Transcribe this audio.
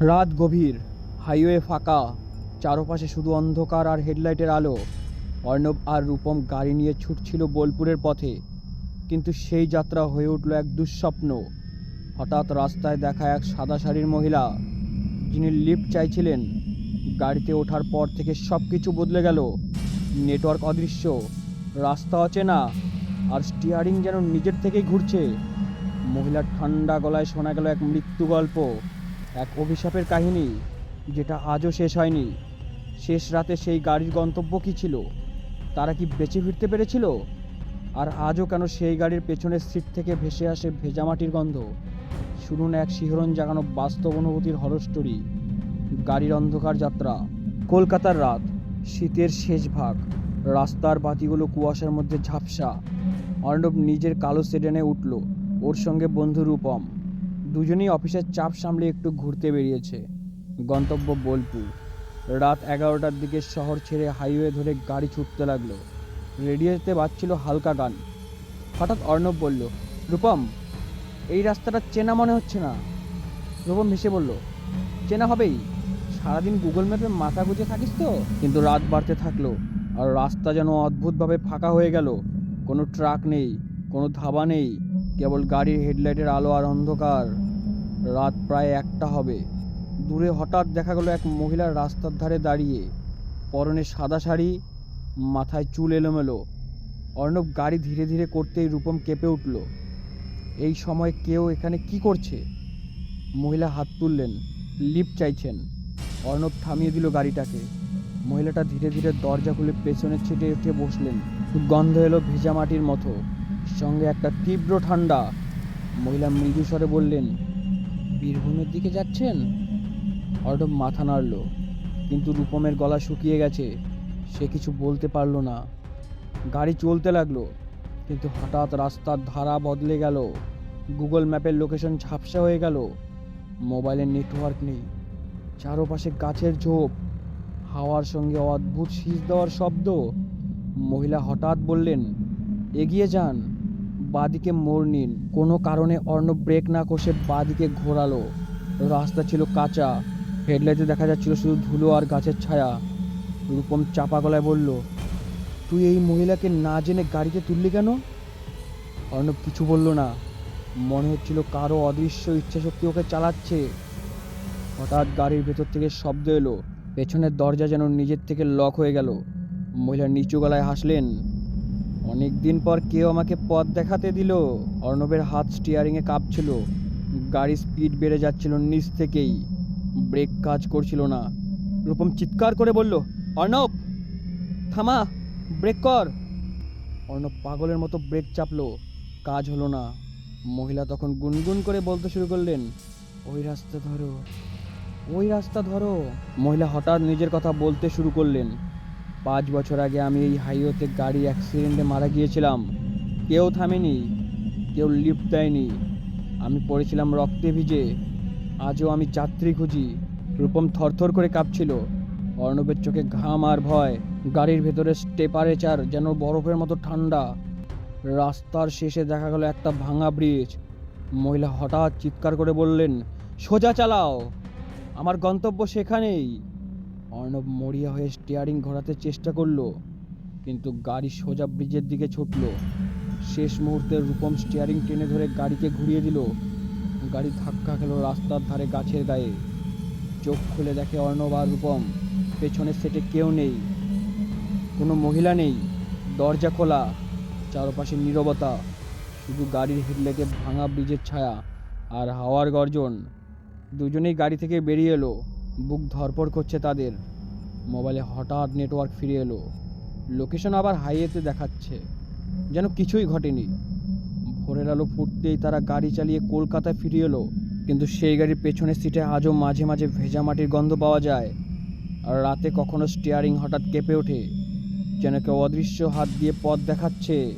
রাত গভীর, হাইওয়ে ফাঁকা, চারপাশে শুধু অন্ধকার আর হেডলাইটের আলো। অর্ণব আর রূপম গাড়ি নিয়ে ছুটছিল বোলপুরের পথে, কিন্তু সেই যাত্রা হয়ে উঠল এক দুঃস্বপ্ন। হঠাৎ রাস্তায় দেখা এক সাদা শাড়ির মহিলা, যিনি লিফট চাইছিলেন। গাড়িতে ওঠার পর থেকে সব কিছু বদলে গেল। নেটওয়ার্ক অদৃশ্য, রাস্তা অচেনা, আর স্টিয়ারিং যেন নিজের থেকেই ঘুরছে। মহিলার ঠান্ডা গলায় শোনা গেল এক মৃত্যু গল্প। এক অভিশাপের কাহিনী, যেটা আজও শেষ হয়নি। শেষ রাতে সেই গাড়ির গন্তব্য কী ছিল? তারা কি বেঁচে ফিরতে পেরেছিল? আর আজও কেন সেই গাড়ির পেছনের সিট থেকে ভেসে আসে ভেজামাটির গন্ধ? শুনুন এক শিহরণ জাগানো বাস্তব অনুভূতির হরর স্টোরি গাড়ির অন্ধকার যাত্রা। কলকাতার রাত, শীতের শেষ ভাগ। রাস্তার বাতিগুলো কুয়াশার মধ্যে ঝাপসা। অর্ণব নিজের কালো সেডেনে উঠল। ওর সঙ্গে বন্ধু রূপম। দুজনেই অফিসের চাপ সামলে একটু ঘুরতে বেরিয়েছে। গন্তব্য বোলপুর। রাত এগারোটার দিকে শহর ছেড়ে হাইওয়ে ধরে গাড়ি ছুটতে লাগল। রেডিওতে বাজছিল হালকা গান। হঠাৎ অর্ণব বলল, রূপম, এই রাস্তাটা চেনা মনে হচ্ছে না। রূপম হেসে বলল, চেনা হবেই। সারাদিন গুগল ম্যাপে মাথা গুজে থাকিস তো? কিন্তু রাত বাড়তে থাকল আর রাস্তা যেন অদ্ভুতভাবে ফাঁকা হয়ে গেল। কোনো ট্রাক নেই, কোনো ধাবা নেই। কেবল গাড়ির হেডলাইটের আলো আর অন্ধকার। রাত প্রায় একটা হবে। দূরে হঠাৎ দেখা গেল এক মহিলা রাস্তার ধারে দাঁড়িয়ে। পরনে সাদা শাড়ি, মাথায় চুল এলোমেলো। অর্ণব গাড়ি ধীরে ধীরে করতেই রূপম কেঁপে উঠল। এই সময় কেউ এখানে কি করছে? মহিলা হাত তুললেন লিফট চাইছেন। অর্ণব থামিয়ে দিল গাড়িটাকে। মহিলাটা ধীরে ধীরে দরজা খুলে পেছনে ছিটে উঠে বসলেন। গন্ধ এলো ভেজা মাটির মতো। সঙ্গে একটা তীব্র ঠান্ডা। মহিলা মৃদু স্বরে বললেন, বীরভূমের দিকে যাচ্ছেন? অর্ণব মাথা নাড়ল, কিন্তু রূপমের গলা শুকিয়ে গেছে। সে কিছু বলতে পারল না। গাড়ি চলতে লাগল, কিন্তু হঠাৎ রাস্তার ধারা বদলে গেল। গুগল ম্যাপের লোকেশন ঝাপসা হয়ে গেল। মোবাইলের নেটওয়ার্ক নেই। চারপাশে গাছের ঝোপ। হাওয়ার সঙ্গে অদ্ভুত শীষ দেওয়ার শব্দ। মহিলা হঠাৎ বললেন, এগিয়ে যান। বাদিকে মোড় নিন। কোনো কারণে অর্ণব ব্রেক না কষে বাদিকে ঘোরালো। রাস্তা ছিল কাঁচা। হেডলাইটে দেখা যাচ্ছিল শুধু ধুলো আর গাছের ছায়া। রূপম চাপা গলায় বলল, তুই এই মহিলাকে না জেনে গাড়িতে তুললি কেন? অর্ণব কিছু বলল না। মনে হচ্ছিল কারও অদৃশ্য ইচ্ছাশক্তি ওকে চালাচ্ছে। হঠাৎ গাড়ির ভেতর থেকে শব্দ এলো। পেছনের দরজা যেন নিজের থেকে লক হয়ে গেল। মহিলা নিচু গলায় হাসলেন অনেক দিন পর কেউ আমাকে পথ দেখাতে দিল। অর্ণবের হাত স্টিয়ারিংয়ে কাঁপছিল। গাড়ির স্পিড বেড়ে যাচ্ছিল নিচ থেকেই। ব্রেক কাজ করছিল না। রূপম চিৎকার করে বলল, অর্ণব, থামা ব্রেক কর। অর্ণব পাগলের মতো ব্রেক চাপলো। কাজ হলো না। মহিলা তখন গুনগুন করে বলতে শুরু করলেন, ওই রাস্তা ধরো, ওই রাস্তা ধরো। মহিলা হঠাৎ নিজের কথা বলতে শুরু করলেন। পাঁচ বছর আগে আমি এই হাইওয়েতে গাড়ি অ্যাক্সিডেন্টে মারা গিয়েছিলাম। কেউ থামেনি, কেউ লিফট দেয়নি। আমি পড়েছিলাম রক্তে ভিজে। আজও আমি যাত্রী খুঁজি। রূপম থরথর করে কাঁপছিল। অর্ণবের চোখে ঘাম আর ভয়। গাড়ির ভেতরে টেম্পারেচার যেন বরফের মতো ঠান্ডা। রাস্তার শেষে দেখা গেল একটা ভাঙা ব্রিজ মহিলা হঠাৎ চিৎকার করে বললেন, সোজা চালাও। আমার গন্তব্য সেখানেই। অর্ণব মরিয়া হয়ে স্টিয়ারিং ঘোরাতে চেষ্টা করল, কিন্তু গাড়ি সোজা ব্রিজের দিকে ছুটলো। শেষ মুহূর্তে রূপম স্টিয়ারিং টেনে ধরে গাড়িকে ঘুরিয়ে দিল। গাড়ি ধাক্কা খেলো রাস্তার ধারে গাছের গায়ে। চোখ খুলে দেখে অর্ণব আর রূপম, পেছনের সেটে কেউ নেই। কোনো মহিলা নেই, দরজা খোলা, চারপাশে নীরবতা। শুধু গাড়ির হেডলাইটে ভাঙা ব্রিজের ছায়া আর হাওয়ার গর্জন। দুজনেই গাড়ি থেকে বেরিয়ে এলো। বুক ধরপড় করছে তাদের। মোবাইলে হঠাৎ নেটওয়ার্ক ফিরে এলো। লোকেশন আবার হাইওয়েতে দেখাচ্ছে। যেন কিছুই ঘটেনি। ভোরের আলো ফুটতেই তারা গাড়ি চালিয়ে কলকাতায় ফিরে এলো। কিন্তু সেই গাড়ির পেছনের সিটে আজও মাঝে মাঝে ভেজা মাটির গন্ধ পাওয়া যায়। আর রাতে কখনো স্টিয়ারিং হঠাৎ কেঁপে ওঠে। যেন কেউ অদৃশ্য হাত দিয়ে পথ দেখাচ্ছে।